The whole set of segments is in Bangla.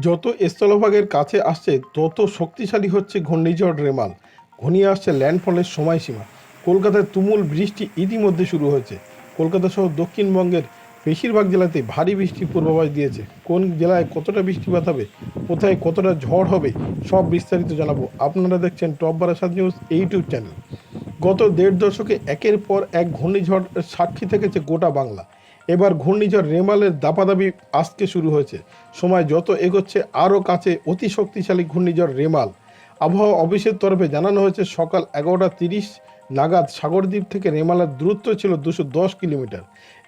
যত স্থলভাগের কাছে আসছে, তত শক্তিশালী হচ্ছে ঘূর্ণিঝড় রেমাল। ঘনিয়ে আসছে ল্যান্ডফলের সময়সীমা। কলকাতায় তুমুল বৃষ্টি ইতিমধ্যে শুরু হয়েছে। কলকাতা সহ দক্ষিণবঙ্গের বেশিরভাগ জেলাতে ভারী বৃষ্টির পূর্বাভাস দিয়েছে। কোন জেলায় কতটা বৃষ্টিপাত হবে, কোথায় কতটা ঝড় হবে, সব বিস্তারিত জানাব। আপনারা দেখছেন top Barasat news YouTube channel. গত দেড় দশকে একের পর এক ঘূর্ণিঝড় সাক্ষী থেকেছে গোটা বাংলা। এবার ঘূর্ণিঝড় রেমালের দাপাদাপি আসতে শুরু হয়েছে। সময় যত এগোচ্ছে, আরও কাছে অতি শক্তিশালী ঘূর্ণিঝড় রেমাল। আবহাওয়া অফিসের তরফে জানানো হয়েছে, সকাল এগারোটা তিরিশ নাগাদ সাগরদ্বীপ থেকে রেমালের দূরত্ব ছিল দুশো দশ কিলোমিটার।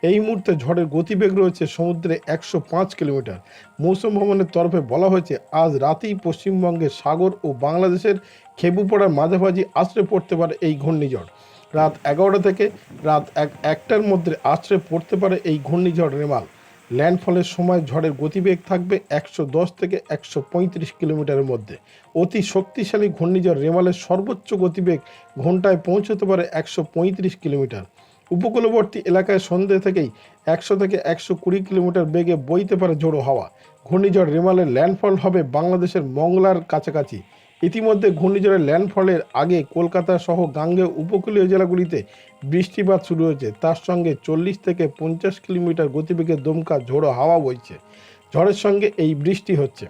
এই মুহূর্তে ঝড়ের গতিবেগ রয়েছে সমুদ্রে একশো পাঁচ কিলোমিটার। মৌসুম ভবনের তরফে বলা হয়েছে, আজ রাতেই পশ্চিমবঙ্গের সাগর ও বাংলাদেশের খেবুপাড়ার মাঝামাঝি আশ্রে পড়তে পারে এই ঘূর্ণিঝড়। রাত এগারোটা থেকে রাত এক একটার মধ্যে আছড়ে পড়তে পারে এই ঘূর্ণিঝড় রেমাল। ল্যান্ডফলের সময় ঝড়ের গতিবেগ থাকবে একশো দশ থেকে একশো পঁয়ত্রিশ কিলোমিটারের মধ্যে। অতি শক্তিশালী ঘূর্ণিঝড় রেমালের সর্বোচ্চ গতিবেগ ঘন্টায় পৌঁছতে পারে একশো পঁয়ত্রিশ কিলোমিটার। উপকূলবর্তী এলাকায় সন্ধ্যে থেকেই একশো থেকে একশো কুড়ি কিলোমিটার বেগে বইতে পারে ঝোড়ো হাওয়া। ঘূর্ণিঝড় রেমালের ল্যান্ডফল হবে বাংলাদেশের মংলার কাছাকাছি। ইতিমধ্যে ঘূর্ণিঝড়ের ল্যান্ডফলের আগে কলকাতা সহ গাঙ্গেয় উপকূলীয় জেলাগুলিতে বৃষ্টিপাত শুরু হয়েছে। তার সঙ্গে চল্লিশ থেকে পঞ্চাশ কিলোমিটার গতিবেগে দমকা ঝোড়ো হাওয়া বইছে। ঝড়ের সঙ্গে এই বৃষ্টি হচ্ছে।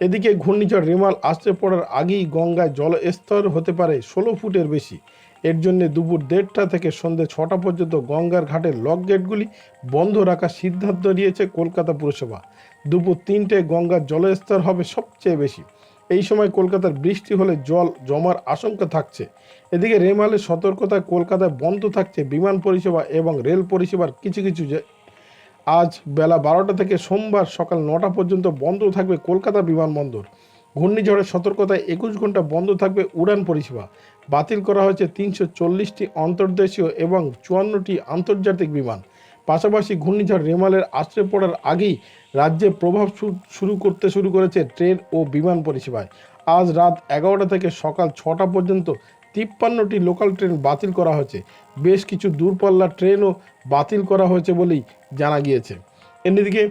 এদিকে ঘূর্ণিঝড় রেমাল আসতে পড়ার আগেই গঙ্গায় জলস্তর হতে পারে ষোলো ফুটের বেশি। এর জন্য দুপুর দেড়টা থেকে সন্ধ্যে ছটা পর্যন্ত গঙ্গার ঘাটের লক গেটগুলি বন্ধ রাখার সিদ্ধান্ত নিয়েছে কলকাতা পুরসভা। দুপুর তিনটে গঙ্গার জলস্তর হবে সবচেয়ে বেশি। এই সময় কলকাতার বৃষ্টি হলে জল জমার আশঙ্কা থাকছে। এদিকে রেমালের সতর্কতায় কলকাতায় বন্ধ থাকছে বিমান পরিষেবা এবং রেল পরিষেবার কিছু কিছু আজ বেলা বারোটা থেকে সোমবার সকাল নটা পর্যন্ত বন্ধ থাকবে কলকাতা বিমানবন্দর। ঘূর্ণিঝড়ের সতর্কতায় একুশ ঘণ্টা বন্ধ থাকবে উড়ান পরিষেবা। বাতিল করা হয়েছে তিনশো চল্লিশটি অন্তর্দেশীয় এবং চুয়ান্নটি আন্তর্জাতিক বিমান। পাশাপাশি ঘূর্ণিঝড় রেমালের আশ্রয় পড়ার আগেই রাজ্যে প্রভাব শুরু করতে শুরু করেছে ট্রেন ও বিমান পরিষেবায়। আজ রাত এগারোটা থেকে সকাল ছটা পর্যন্ত তিপ্পান্নটি লোকাল ট্রেন বাতিল করা হয়েছে। বেশ কিছু দূরপাল্লার ট্রেনও বাতিল করা হয়েছে বলেই জানা গিয়েছে। এদিকে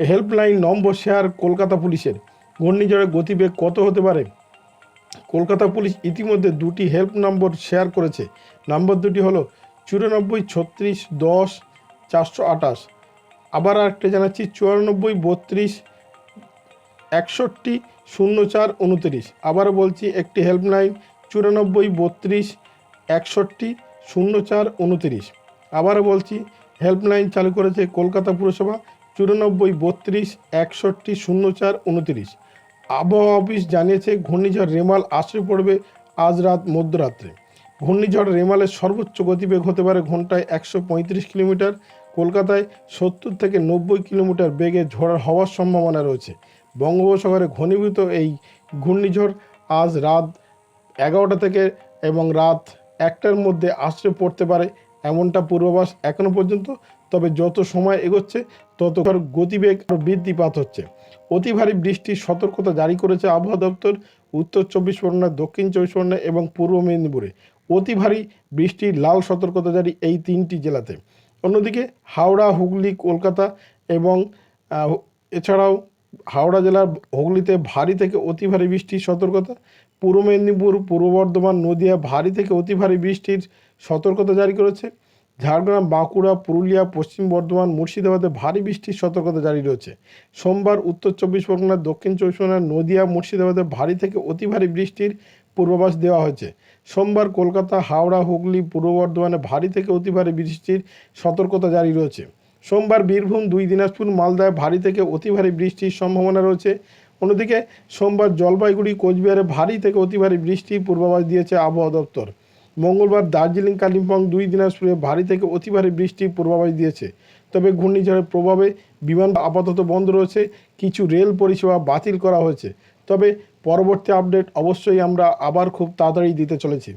হেল্পলাইন নম্বর শেয়ার কলকাতা পুলিশের। ঘূর্ণিঝড়ের গতিবেগ কত হতে পারে? কলকাতা পুলিশ ইতিমধ্যে দুটি হেল্প নম্বর শেয়ার করেছে। নম্বর দুটি হলো চুরানব্বই, ছত্রিশ, দশ চারশো আঠাশ। আবার আরেকটা জানাচ্ছি চুরানব্বই বত্রিশ, একষট্টি শূন্য চার উনত্রিশ। আবার বলছি, একটি হেল্পলাইন চুরানব্বই, বত্রিশ, একষট্টি শূন্য চার উনত্রিশ। আবারও বলছি হেল্পলাইন চালু করেছে কলকাতা পুরসভা, চুরানব্বই, বত্রিশ, একষট্টি শূন্য চার উনত্রিশ। আবহাওয়া অফিস জানিয়েছে, ঘূর্ণিঝড় রেমাল আশ্রয় পড়বে আজ রাত মধ্যরাত্রে। ঘূর্ণিঝড় রেমালের সর্বোচ্চ গতিবেগ হতে পারে ঘন্টায় একশো পঁয়ত্রিশ কিলোমিটার। কলকাতায় সত্তর থেকে নব্বই কিলোমিটার বেগে ঝড় হওয়ার সম্ভাবনা রয়েছে। বঙ্গোপসাগরে ঘনীভূত এই ঘূর্ণিঝড় আজ রাত এগারোটা থেকে এবং রাত একটার মধ্যে আশ্রয় পড়তে পারে এমনটা পূর্বাভাস এখনও পর্যন্ত, তবে যত সময় এগোচ্ছে, তত গতিবেগ আরও বৃদ্ধিপাত হচ্ছে। অতি ভারী বৃষ্টির সতর্কতা জারি করেছে আবহাওয়া দপ্তর, উত্তর চব্বিশ পরগনা, দক্ষিণ চব্বিশ পরগনা এবং পূর্ব মেদিনীপুরে। অতি ভারী বৃষ্টির লাল সতর্কতা জারি এই তিনটি জেলাতে। অন্যদিকে হাওড়া, হুগলি, কলকাতা এবং এছাড়াও হাওড়া জেলার হুগলিতে ভারী থেকে অতি ভারী বৃষ্টির সতর্কতা। পূর্ব মেদিনীপুর, পূর্ব বর্ধমান, নদিয়া ভারী থেকে অতি ভারী বৃষ্টির সতর্কতা জারি করেছে। ঝাড়গ্রাম, বাঁকুড়া, পুরুলিয়া, পশ্চিম বর্ধমান, মুর্শিদাবাদে ভারী বৃষ্টির সতর্কতা জারি রয়েছে। সোমবার উত্তর চব্বিশ পরগনা দক্ষিণ চব্বিশ পরগনা নদিয়া, মুর্শিদাবাদে ভারী থেকে অতি ভারী বৃষ্টির পূর্বাভাস দেওয়া হয়েছে। সোমবার কলকাতা, হাওড়া, হুগলি, পূর্ব বর্ধমানে ভারী থেকে অতি ভারী বৃষ্টির সতর্কতা জারি রয়েছে। সোমবার বীরভূম, দুই দিনাজপুর, মালদায় ভারী থেকে অতি ভারী বৃষ্টির সম্ভাবনা রয়েছে। অন্যদিকে সোমবার জলপাইগুড়ি, কোচবিহারে ভারী থেকে অতি ভারী বৃষ্টির পূর্বাভাস দিয়েছে আবহাওয়া দপ্তর। মঙ্গলবার দার্জিলিং, কালিম্পং, দুই দিনাজপুরে ভারী থেকে অতি ভারী বৃষ্টির পূর্বাভাস দিয়েছে। তবে ঘূর্ণিঝড়ের প্রভাবে বিমান আপাতত বন্ধ রয়েছে, কিছু রেল পরিষেবা বাতিল করা হয়েছে। তবে পরবর্তী আপডেট অবশ্যই আমরা আবার খুব তাড়াতাড়ি দিতে চলেছি।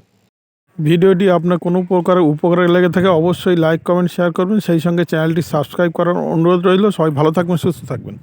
ভিডিওটি আপনার কোনো প্রকারের উপকারে লেগে থাকে অবশ্যই লাইক, কমেন্ট, শেয়ার করবেন। সেই সঙ্গে চ্যানেলটি সাবস্ক্রাইব করার অনুরোধ রইল। সবাই ভালো থাকবেন, সুস্থ থাকবেন।